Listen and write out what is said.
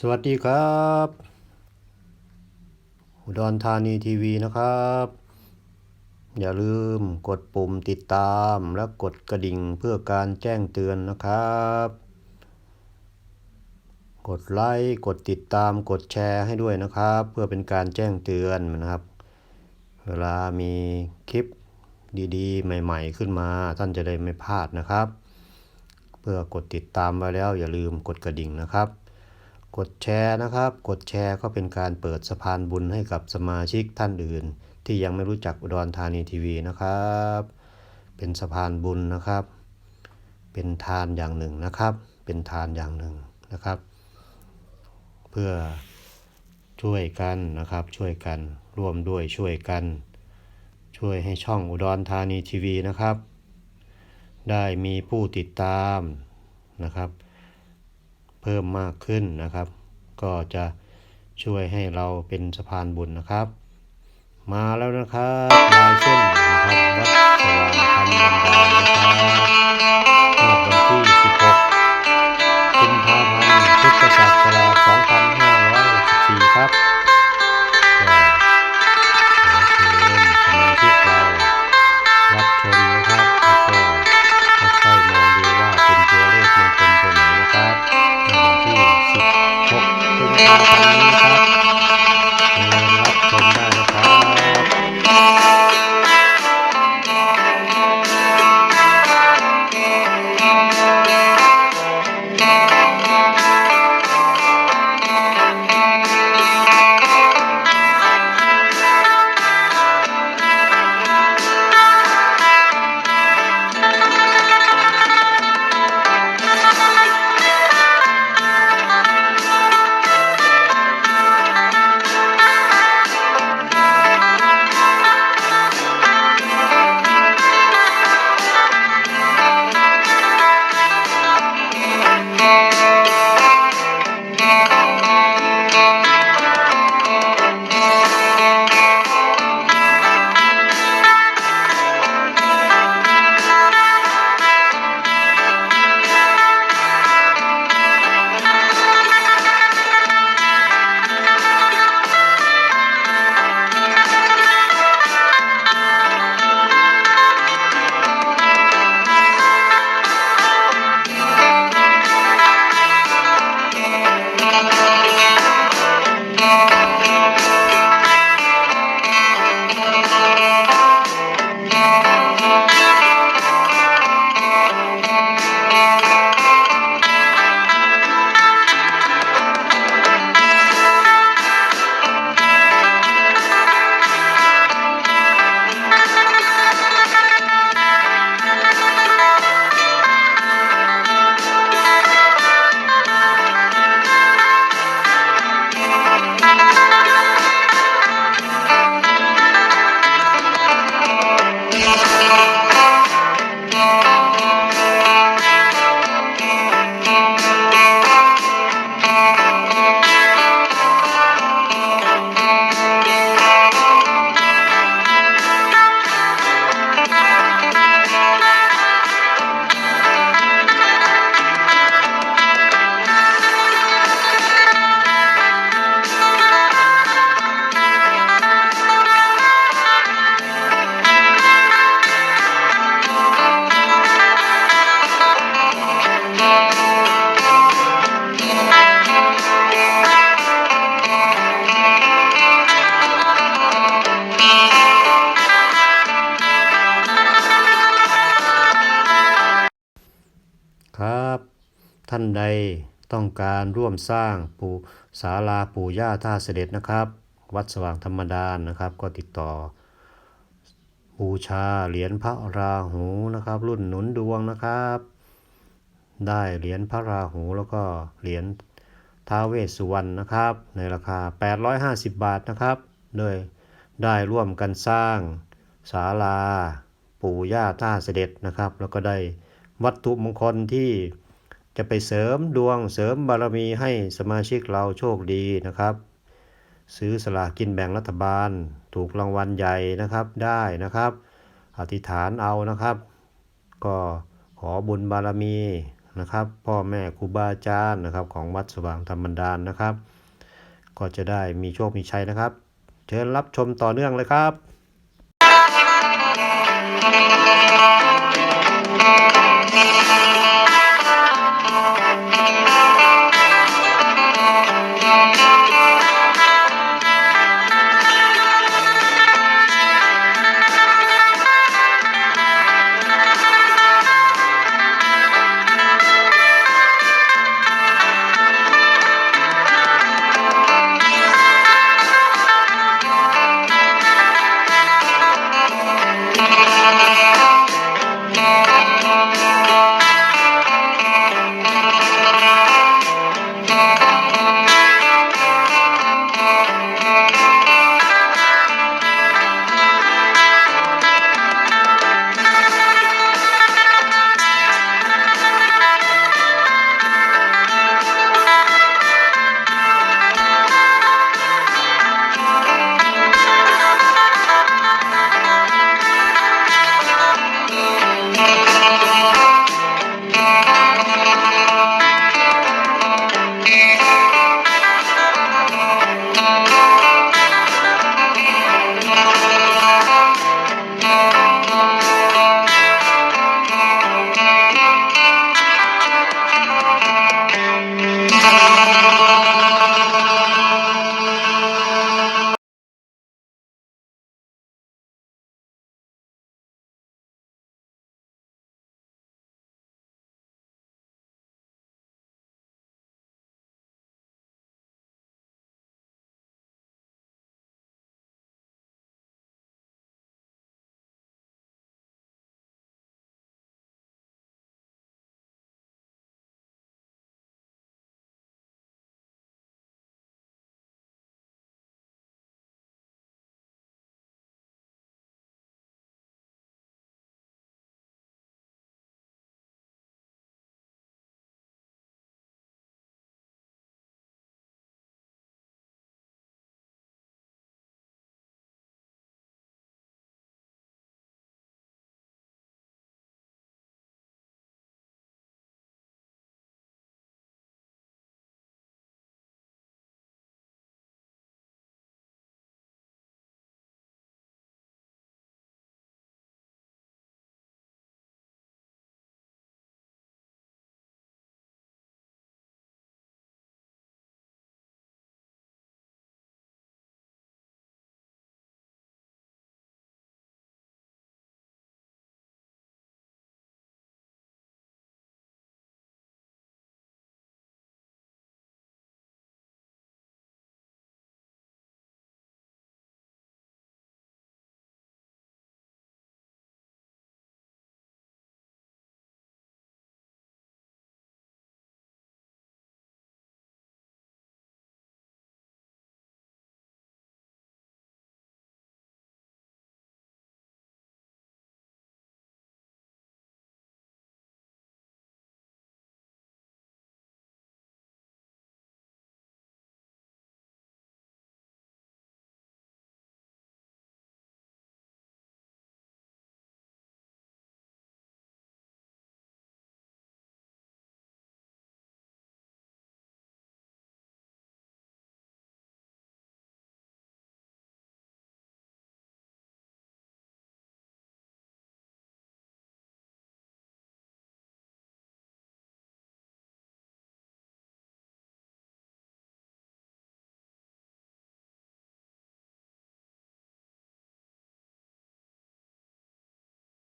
สวัสดีครับอุดรธานีทีวีนะครับ อย่าลืมกดปุ่มติดตามและกดกระดิ่งเพื่อการแจ้งเตือนนะครับ กดไลค์กดติดตามกดแชร์ให้ด้วยนะครับ เพื่อเป็นการแจ้งเตือนนะครับ เวลามีคลิปดีๆ ใหม่ ๆ ขึ้นมา ท่านจะได้ไม่พลาดนะครับ เพื่อกดติดตามไว้แล้วอย่าลืมกดกระดิ่งนะครับ กดแชร์นะครับ กดแชร์ก็เป็นการเปิดสะพานบุญให้กับสมาชิกท่านอื่น ที่ยังไม่รู้จักอุดรธานีทีวีนะครับ เป็นสะพานบุญนะครับ เป็นทานอย่างหนึ่งนะครับ เป็นทานอย่างหนึ่งนะครับ เพื่อช่วยกันนะครับช่วยกันร่วมด้วยช่วยกัน ช่วยให้ช่องอุดรธานีทีวีนะครับ ได้มีผู้ติดตามนะครับ เพิ่มมากขึ้นนะครับ ก็จะช่วยให้เราเป็นสะพานบุญนะครับ มาแล้วนะครับลายเส้น ท่านใดต้องการร่วมสร้างปูศาลาปู่ย่าท่าเสด็จนะครับ วัดสว่างธรรมดานนะครับ ก็ติดต่อ บูชาเหรียญพระราหูนะครับ รุ่นหนุนดวงนะครับ ได้เหรียญพระราหูแล้วก็เหรียญท้าเวสสุวรรณนะครับ ในราคา 850 บาทนะครับโดยได้ร่วมกันสร้างศาลา ปู่ย่าท่าเสด็จนะครับ แล้วก็ได้วัตถุมงคลที่ จะไปเสริมดวงเสริมบารมีให้สมาชิกเราโชคดีนะครับ ซื้อสลากกินแบ่งรัฐบาล ถูกรางวัลใหญ่นะครับได้นะครับ อธิษฐานเอานะครับ ก็ขอบุญบารมีนะครับ พ่อแม่ครูบาอาจารย์นะครับของวัดสว่างธรรมบันดาลนะครับ ก็จะได้มีโชคมีชัยนะครับ เชิญรับชมต่อเนื่องเลยครับ